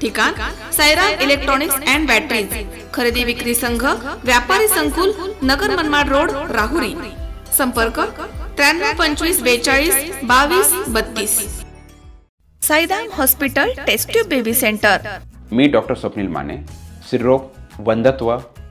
ठिकाण Saira electronics and batteries खरेदी विक्री संघ व्यापारी संकुल नगर मनमाड रोड राहुरी. संपर्क त्र्याण्णव पंचवीस बेचाळीस बावीस बत्तीस. Saidam hospital test tube baby centre मी डॉक्टर स्वप्नील माने सिरोग वंधत्व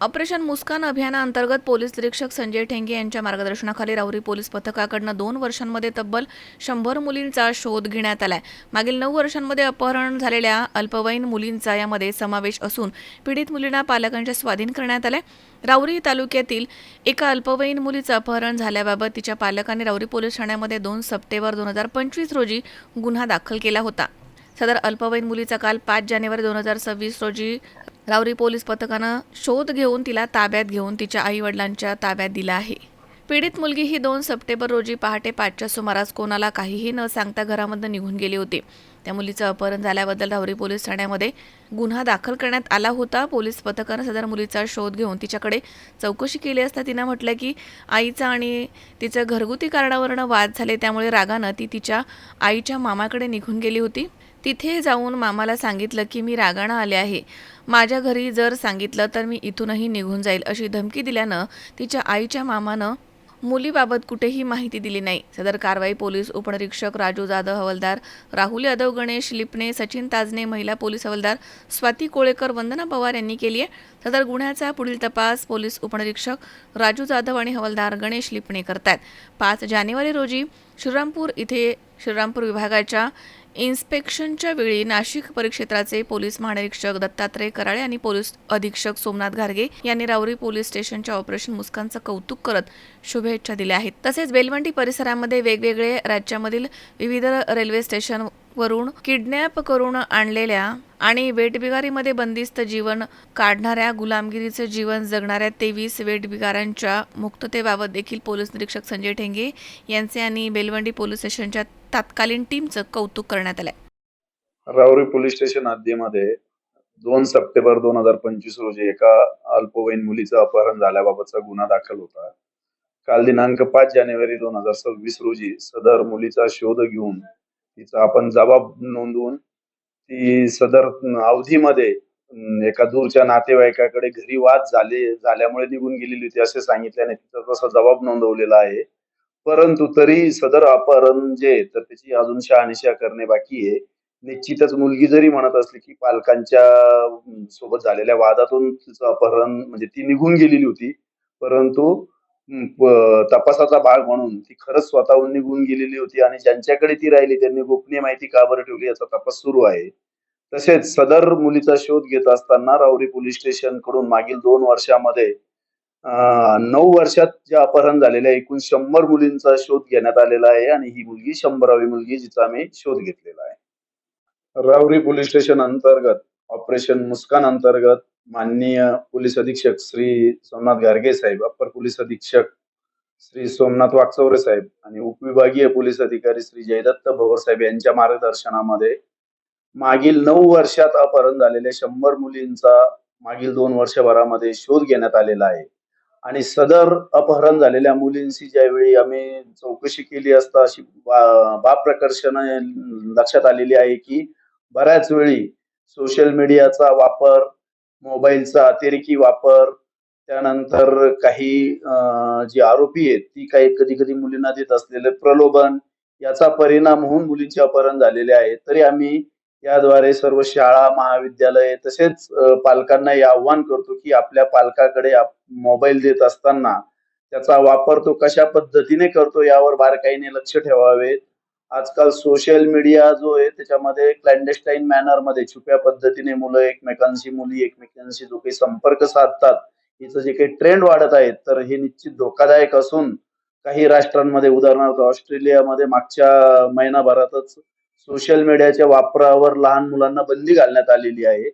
ऑपरेशन मुस्कान अभियानाअंतर्गत पोलीस निरीक्षक संजय ठेंगे यांच्या मार्गदर्शनाखाली राहुरी पोलीस पथकाकडनं दोन वर्षांमध्ये तब्बल शंभर मुलींचा शोध घेण्यात आलाय. मागील नऊ वर्षांमध्ये अपहरण झालेल्या अल्पवयीन मुलींचा यामध्ये समावेश असून पीडित मुलींना पालकांच्या स्वाधीन करण्यात आलाय. राऊरी तालुक्यातील एका अल्पवयीन मुलीचं अपहरण झाल्याबाबत तिच्या पालकांनी राऊरी पोलीस ठाण्यामध्ये दोन सप्टेंबर दोन हजार पंचवीस रोजी गुन्हा दाखल केला होता. सदर अल्पवयीन मुलीचा काल पाच जानेवारी दोन हजार सव्वीस रोजी रावरी पोलीस पथकानं शोध घेऊन तिला ताब्यात घेऊन तिच्या आईवडिलांच्या ताब्यात दिला आहे. पीडित मुलगी ही दोन सप्टेंबर रोजी पहाटे पाचच्या सुमारास कोणाला काहीही न सांगता घरामधून निघून गेली होती. त्या मुलीचं अपहरण झाल्याबद्दल रावरी पोलीस ठाण्यामध्ये गुन्हा दाखल करण्यात आला होता. पोलीस पथकानं सदर मुलीचा शोध घेऊन तिच्याकडे चौकशी केली असता तिनं म्हटलं की आईचा आणि तिचं घरगुती कारणावरनं वाद झाले त्यामुळे रागानं ती तिच्या आईच्या मामाकडे निघून गेली होती. तिथे जाऊन मामाला सांगितलं की मी रागानं आले आहे. माझ्या घरी जर सांगितलं तर मी इथूनही निघून जाईल अशी धमकी दिल्यानं तिच्या आईच्या मामानं मुलीबाबत कुठेही माहिती दिली नाही. सदर कारवाई पोलीस उपनिरीक्षक राजू जाधव हवलदार राहुल यादव गणेश लिपणे सचिन ताजने महिला पोलीस हवलदार स्वाती कोळेकर वंदना पवार यांनी केली आहे. सदर गुन्ह्याचा पुढील तपास पोलीस उपनिरीक्षक राजू जाधव आणि हवलदार गणेश लिपणे करतात पाच जानेवारी रोजी श्रीरामपूर इथे श्रीरामपूर विभागाच्या इन्स्पेक्शनच्या वेळी नाशिक परिक्षेत्राचे पोलीस महानिरीक्षक दत्तात्रय कराळे आणि पोलीस अधीक्षक सोमनाथ घारगे यांनी राऊरी पोलीस स्टेशनच्या ऑपरेशन मुस्कानचं कौतुक करत शुभेच्छा दिल्या आहेत. तसेच बेलवंटी परिसरामध्ये वेगवेगळे राज्यामधील विविध रेल्वे स्टेशन वरून किडनॅप करून आणलेल्या आणि वेटबिगारीमध्ये बंदिस्त जीवन काढणाऱ्या गुलामगिरीचं जीवन जगणाऱ्या तेवीस वेटबिगारांच्या मुक्ततेबाबत देखील पोलीस निरीक्षक संजय ठेंगे यांचे आणि बेलवंडी पोलीस स्टेशनच्या तत्कालीन टीमचं कौतुक करण्यात आलंय. राहुरी पोलीस स्टेशन हद्दीमध्ये दोन सप्टेंबर दोन हजार पंचवीस रोजी एका अल्पवयीन मुलीचं अपहरण झाल्याबाबतचा गुन्हा दाखल होता. काल दिनांक पाच जानेवारी दोन हजार सव्वीस रोजी सदर मुलीचा शोध घेऊन तिचा आपण जबाब नोंदवून ती सदर अवधीमध्ये एका दूरच्या नातेवाईकाकडे घरी वाद झाले झाल्यामुळे निघून गेलेली होती असे सांगितल्याने तिचा तसा जबाब नोंदवलेला आहे. परंतु तरी सदर अपहरण जे तर त्याची अजून शहानिशा करणे बाकी आहे. निश्चितच मुलगी जरी म्हणत असली की पालकांच्या सोबत झालेल्या वादातून तिचं अपहरण म्हणजे ती निघून गेलेली होती. परंतु तपासाचा भाग म्हणून ती खरंच स्वतःहून निघून गेलेली होती आणि ज्यांच्याकडे ती राहिली त्यांनी गोपनीय माहिती का बरं ठेवली याचा तपास सुरू आहे. तसेच सदर मुलीचा शोध घेत असताना राऊरी पोलीस स्टेशनकडून मागील दोन वर्षामध्ये नऊ वर्षात जे अपहरण झालेल्या एकूण शंभर मुलींचा शोध घेण्यात आलेला आहे आणि ही मुलगी शंभरावी मुलगी जिचा आम्ही शोध घेतलेला आहे. राऊरी पोलीस स्टेशन अंतर्गत ऑपरेशन मुस्कान अंतर्गत माननीय पोलीस अधीक्षक श्री सोमनाथ गार्गे साहेब अप्पर पोलीस अधीक्षक श्री सोमनाथ वाकचौरे साहेब आणि उपविभागीय पोलीस अधिकारी श्री जयदत्त भवर साहेब यांच्या मार्गदर्शनामध्ये मागील नऊ वर्षात अपहरण झालेल्या शंभर मुलींचा मागील दोन वर्षभरामध्ये शोध घेण्यात आलेला आहे. आणि सदर अपहरण झालेल्या मुलींची ज्यावेळी आम्ही चौकशी केली असता अशी बा- बाब प्रकर्षण लक्षात आलेली आहे की बऱ्याच वेळी सोशल मीडियाचा वापर मोबाईलचा अतिरेकी वापर त्यानंतर काही जी आरोपी आहेत ती काही कधी कधी मुलींना देत असलेले प्रलोभन याचा परिणाम होऊन मुलींचे अपहरण झालेले आहे. तरी आम्ही याद्वारे सर्व शाळा महाविद्यालय तसेच पालकांना हे आव्हान करतो की आपल्या पालकाकडे आप- मोबाईल देत असताना त्याचा वापर तो कशा पद्धतीने करतो यावर बारकाईने लक्ष ठेवावे. आजकाल सोशल मीडिया जो आहे त्याच्यामध्ये क्लॅन्डेस्टाईन मॅनरमध्ये छुप्या पद्धतीने मुलं एकमेकांशी मुली एकमेकांशी जो काही संपर्क साधतात हिचं जे काही ट्रेंड वाढत आहेत तर हे निश्चित धोकादायक असून काही राष्ट्रांमध्ये उदाहरणार्थ ऑस्ट्रेलियामध्ये मागच्या महिनाभरातच सोशल मीडियाच्या वापरावर लहान मुलांना बंदी घालण्यात आलेली आहे.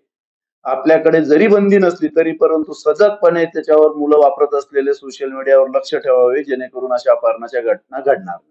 आपल्याकडे जरी बंदी नसली तरी परंतु सजगपणे त्याच्यावर मुलं वापरत असलेले सोशल मीडियावर लक्ष ठेवावे जेणेकरून अशा अपहरणाच्या घटना घडणार नाही